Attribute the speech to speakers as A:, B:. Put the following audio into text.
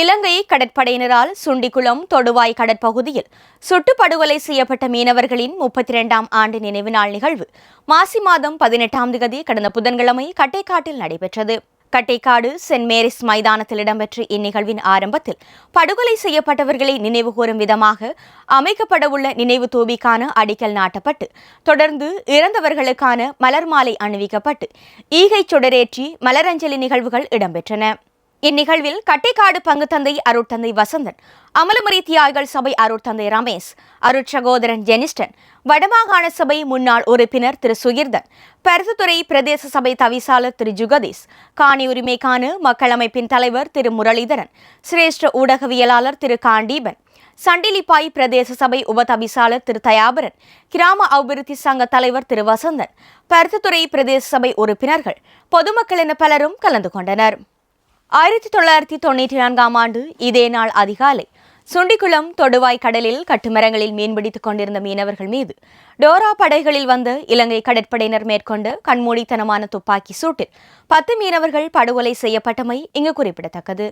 A: இலங்கை கடற்படையினரால் சுண்டிக்குளம் தொடுவாய் கடற்பகுதியில் சுட்டுப்படுகொலை செய்யப்பட்ட மீனவர்களின் முப்பத்தி இரண்டாம் ஆண்டு நினைவு நாள் நிகழ்வு. மாசி மாதம் பதினெட்டாம் தேதி கடந்த புதன்கிழமை கட்டைக்காட்டில் நடைபெற்றது. கட்டைக்காடு சென்ட் மேரிஸ் மைதானத்தில் இடம்பெற்ற இந்நிகழ்வின் ஆரம்பத்தில் படுகொலை செய்யப்பட்டவர்களை நினைவுகூரும் விதமாக அமைக்கப்படவுள்ள நினைவு தூபிக்கான அடிக்கல் நாட்டப்பட்டு தொடர்ந்து இறந்தவர்களுக்கான மலர் மாலை அணிவிக்கப்பட்டு ஈகை சுடரேற்றி மலரஞ்சலி நிகழ்வுகள் இடம்பெற்றன. இந்நிகழ்வில் கட்டைக்காடு பங்கு தந்தை அருட்தந்தை வசந்தன் அமலமுறை தியாய்கள் சபை அருட்தந்தை ரமேஷ் அருட்சகோதரன் ஜெனிஸ்டன் வடமாகாண சபை முன்னாள் உறுப்பினர் திரு சுகிர்தன் பருத்துத்துறை பிரதேச சபை தவிசாளர் திரு ஜுகதீஷ் காணி உரிமைக்கான மக்களமைப்பின் தலைவர் திரு முரளிதரன் சிரேஷ்ட ஊடகவியலாளர் திரு காண்டீபன் சண்டிலிப்பாய் பிரதேச சபை உபதவிசாளர் திரு தயாபரன் கிராம அபிவிருத்தி சங்க தலைவர் திரு வசந்தன் பருத்துத்துறை பிரதேச சபை உறுப்பினர்கள் பொதுமக்கள் என பலரும் கலந்து கொண்டனர். ஆயிரத்தி தொள்ளாயிரத்தி தொண்ணூற்றி நான்காம் ஆண்டு இதே நாள் அதிகாலை சுண்டிக்குளம் தொடுவாய் கடலில் கட்டுமரங்களில் மீன்பிடித்துக் கொண்டிருந்த மீனவர்கள் மீது டோரா படைகளில் வந்த இலங்கை கடற்படையினர் மேற்கொண்ட கண்மூடித்தனமான துப்பாக்கி சூட்டில் பத்து மீனவர்கள் படுகொலை செய்யப்பட்டமை இங்கு குறிப்பிடத்தக்கது.